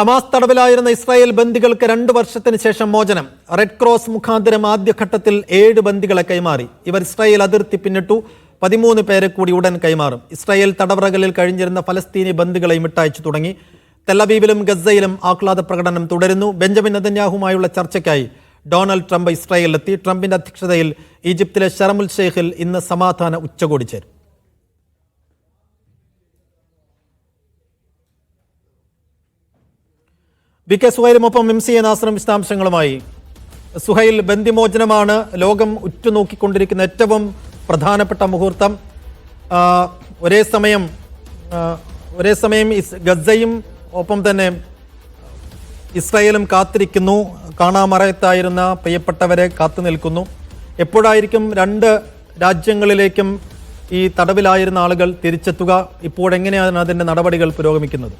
Hamas തടവിലായിരുന്ന Israel ബന്ദികൾക്ക് രണ്ട് വർഷത്തിന് ശേഷം മോചനം. റെഡ് ക്രോസ് മുഖാന്തരം ആദ്യഘട്ടത്തിൽ ഏഴ് ബന്ദികളെ കൈമാറി. ഇവർ ഇസ്രായേൽ അതിർത്തി പിന്നിട്ടു പതിമൂന്ന് പേരെ കൂടി ഉടൻ കൈമാറും. ഇസ്രായേൽ തടവറകളിൽ കഴിഞ്ഞിരുന്ന ഫലസ്തീനി ബന്ദികളെയും വിട്ടയച്ചു തുടങ്ങി. തെല്ലബീബിലും ഗസയിലും ആഹ്ലാദ പ്രകടനം തുടരുന്നു. ബെഞ്ചമിൻ നദന്യാഹുമായുള്ള ചർച്ചയ്ക്കായി ഡൊണാൾഡ് ട്രംപ് ഇസ്രായേലിലെത്തി. ട്രംപിന്റെ അധ്യക്ഷതയിൽ ഈജിപ്തിലെ ഷറമുൽ ഷെയ്ഖിൽ ഇന്ന് സമാധാന ഉച്ചകോടി ചേരും. വി കെ സുഹൈലുമൊപ്പം എം സി എ നാസറും വിശദാംശങ്ങളുമായി. സുഹൈൽ ബന്ദിമോചനമാണ് ലോകം ഉറ്റുനോക്കിക്കൊണ്ടിരിക്കുന്ന ഏറ്റവും പ്രധാനപ്പെട്ട മുഹൂർത്തം. ഒരേ സമയം ഒരേ സമയം ഗസയും ഒപ്പം തന്നെ ഇസ്രായേലും കാത്തിരിക്കുന്നു. കാണാമറയത്തായിരുന്ന പ്രിയപ്പെട്ടവരെ കാത്തു നിൽക്കുന്നു. എപ്പോഴായിരിക്കും രണ്ട് രാജ്യങ്ങളിലേക്കും ഈ തടവിലായിരുന്ന ആളുകൾ തിരിച്ചെത്തുക? ഇപ്പോഴെങ്ങനെയാണ് അതിന്റെ നടപടികൾ പുരോഗമിക്കുന്നത്?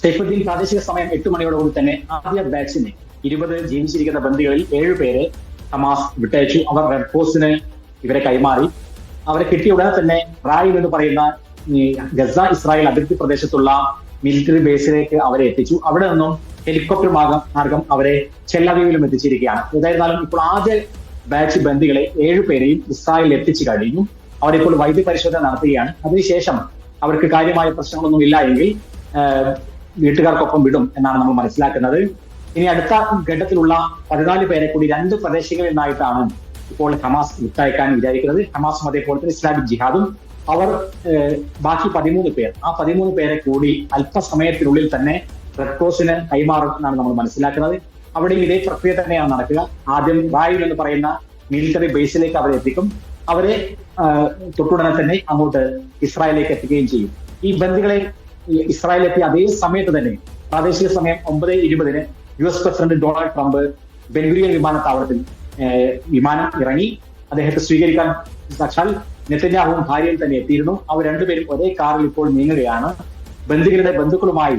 സൈഫുദ്ദീൻ പ്രാദേശിക സമയം എട്ട് മണിയോടുകൂടി തന്നെ ആദ്യ ബാച്ചിന് ഇരുപത് ജീവിച്ചിരിക്കുന്ന ബന്ദികളിൽ ഏഴ് പേരെ ഹമാസ് വിട്ടയച്ചു. അവർ റെഡ് ക്രോസിന് ഇവരെ കൈമാറി. അവരെ കിട്ടിയ ഉടനെ തന്നെ റായിൽ എന്ന് പറയുന്ന ഗസ ഇസ്രായേൽ അതിർത്തി പ്രദേശത്തുള്ള മിലിറ്ററി ബേസിലേക്ക് അവരെ എത്തിച്ചു. അവിടെ നിന്നും ഹെലികോപ്റ്റർ മാർഗം മാർഗം അവരെ ചെല്ലവീവിലും എത്തിച്ചിരിക്കുകയാണ്. ഏതായിരുന്നാലും ഇപ്പോൾ ആദ്യ ബാച്ച് ബന്ദികളെ ഏഴു പേരെയും ഇസ്രായേലിൽ എത്തിച്ചു കഴിഞ്ഞു. അവരിപ്പോൾ വൈദ്യ പരിശോധന നടത്തുകയാണ്. അതിനുശേഷം അവർക്ക് കാര്യമായ പ്രശ്നങ്ങളൊന്നും ഇല്ല എങ്കിൽ വീട്ടുകാർക്കൊപ്പം വിടും എന്നാണ് നമ്മൾ മനസ്സിലാക്കുന്നത്. ഇനി അടുത്ത ഘട്ടത്തിലുള്ള പതിനാല് പേരെ കൂടി രണ്ട് പ്രദേശങ്ങളിൽ നിന്നായിട്ടാണ് ഇപ്പോൾ ഹമാസ് വിട്ടയക്കാൻ വിചാരിക്കുന്നത്. ഹമാസും അതേപോലെ തന്നെ ഇസ്ലാമിക് ജിഹാദും. അവർ ബാക്കി പതിമൂന്ന് പേർ. ആ പതിമൂന്ന് പേരെ കൂടി അല്പസമയത്തിനുള്ളിൽ തന്നെ റെഡ് ക്രോസിന് കൈമാറും എന്നാണ് നമ്മൾ മനസ്സിലാക്കുന്നത്. അവിടെ ഇതേ പ്രക്രിയ തന്നെയാണ് നടക്കുക. ആദ്യം റായിൽ എന്ന് പറയുന്ന മിലിറ്ററി ബേസിലേക്ക് അവരെ എത്തിക്കും. അവരെ തൊട്ടുടനെ തന്നെ അങ്ങോട്ട് ഇസ്രായേലിലേക്ക് എത്തിക്കുകയും ചെയ്യും. ഈ ബന്ദികളെ എത്തിയ അതേ സമയത്ത് തന്നെ പ്രാദേശിക സമയം ഒമ്പത് ഇരുപതിന് U S president Donald Trump Ben Gurion വിമാനത്താവളത്തിൽ വിമാനം ഇറങ്ങി അദ്ദേഹത്തെ സ്വീകരിക്കാൻ സാക്ഷാൽ നെത്തന്യാഹുവും ഭാര്യയും തന്നെ എത്തിയിരുന്നു. അവർ രണ്ടുപേരും ഒരേ കാറിൽ ഇപ്പോൾ നീങ്ങുകയാണ്. ബന്ധുക്കളുടെ ബന്ധുക്കളുമായി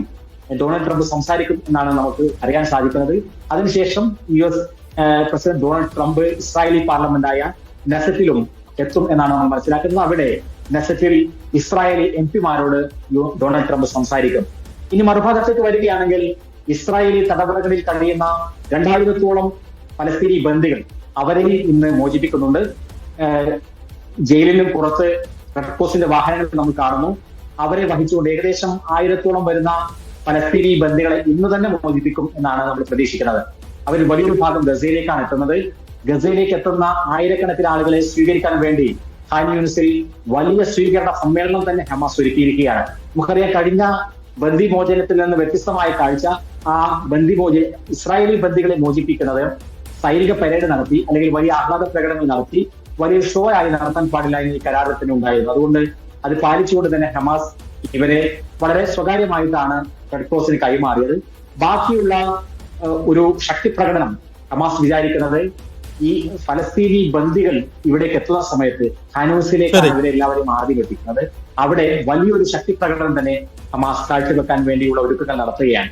ഡൊണാൾഡ് ട്രംപ് സംസാരിക്കും എന്നാണ് നമുക്ക് അറിയാൻ സാധിക്കുന്നത്. അതിനുശേഷം U S president Donald Trump Israeli പാർലമെന്റായ നെസറ്റിലും എത്തും എന്നാണ് നമ്മൾ മനസ്സിലാക്കുന്നത്. അവിടെ നെസറ്റിൽ ഇസ്രായേലി എം പിമാരോട് ഡൊണാൾഡ് ട്രംപ് സംസാരിക്കും. ഇനി മറുഭാഗത്തേക്ക് വരികയാണെങ്കിൽ ഇസ്രായേലി തടവറകളിൽ കഴിയുന്ന രണ്ടായിരത്തോളം പലസ്തീനി ബന്ധികൾ അവരെ ഇന്ന് മോചിപ്പിക്കുന്നുണ്ട്. ജയിലിനും പുറത്ത് റെഡ് ക്രോസിന്റെ വാഹനങ്ങൾ നമ്മൾ കാണുന്നു. അവരെ വഹിച്ചുകൊണ്ട് ഏകദേശം ആയിരത്തോളം വരുന്ന പലസ്തീനി ബന്ധികളെ ഇന്ന് തന്നെ മോചിപ്പിക്കും എന്നാണ് നമ്മൾ പ്രതീക്ഷിക്കുന്നത്. അവർ വലിയൊരു ഭാഗം ഗസയിലേക്കാണ് എത്തുന്നത്. ഗസയിലേക്ക് എത്തുന്ന ആയിരക്കണക്കിന് ആളുകളെ സ്വീകരിക്കാൻ വേണ്ടി ഖാൻ യൂണിവേഴ്സിൽ വലിയ സ്വീകരണ സമ്മേളനം തന്നെ ഹമാസ് ഒരുക്കിയിരിക്കുകയാണ്. നമുക്കറിയാം കഴിഞ്ഞ ബന്ദി മോചനത്തിൽ നിന്ന് വ്യത്യസ്തമായ കാഴ്ച ആ ബന്ദി മോച ഇസ്രായേലി ബന്ദികളെ മോചിപ്പിക്കുന്നത് സൈനിക പരേഡ് നടത്തി അല്ലെങ്കിൽ വലിയ ആഹ്ലാദ പ്രകടനങ്ങൾ നടത്തി വലിയ ഷോ ആയി നടത്താൻ പാടില്ല എന്ന് ഈ കരാറത്തിന് ഉണ്ടായിരുന്നു അതുകൊണ്ട് അത് പാലിച്ചുകൊണ്ട് തന്നെ ഹമാസ് ഇവരെ വളരെ സ്വകാര്യമായിട്ടാണ് റെഡ് ക്രോസിന് കൈമാറിയത്. ബാക്കിയുള്ള ഒരു ശക്തി പ്രകടനം ഹമാസ് വിചാരിക്കുന്നത് ഈ ഫലസ്തീനി ബന്ദികൾ ഇവിടേക്ക് എത്തുന്ന സമയത്ത് ഹാനൂസിലേക്കാണ് ശരി. ഇവരെ എല്ലാവരും ആദ്യം എത്തിക്കുന്നത് അവിടെ വലിയൊരു ശക്തി പ്രകടനം തന്നെ ഹമാസ് കാഴ്ചവെക്കാൻ വേണ്ടിയുള്ള ഒരുക്കങ്ങൾ നടത്തുകയാണ്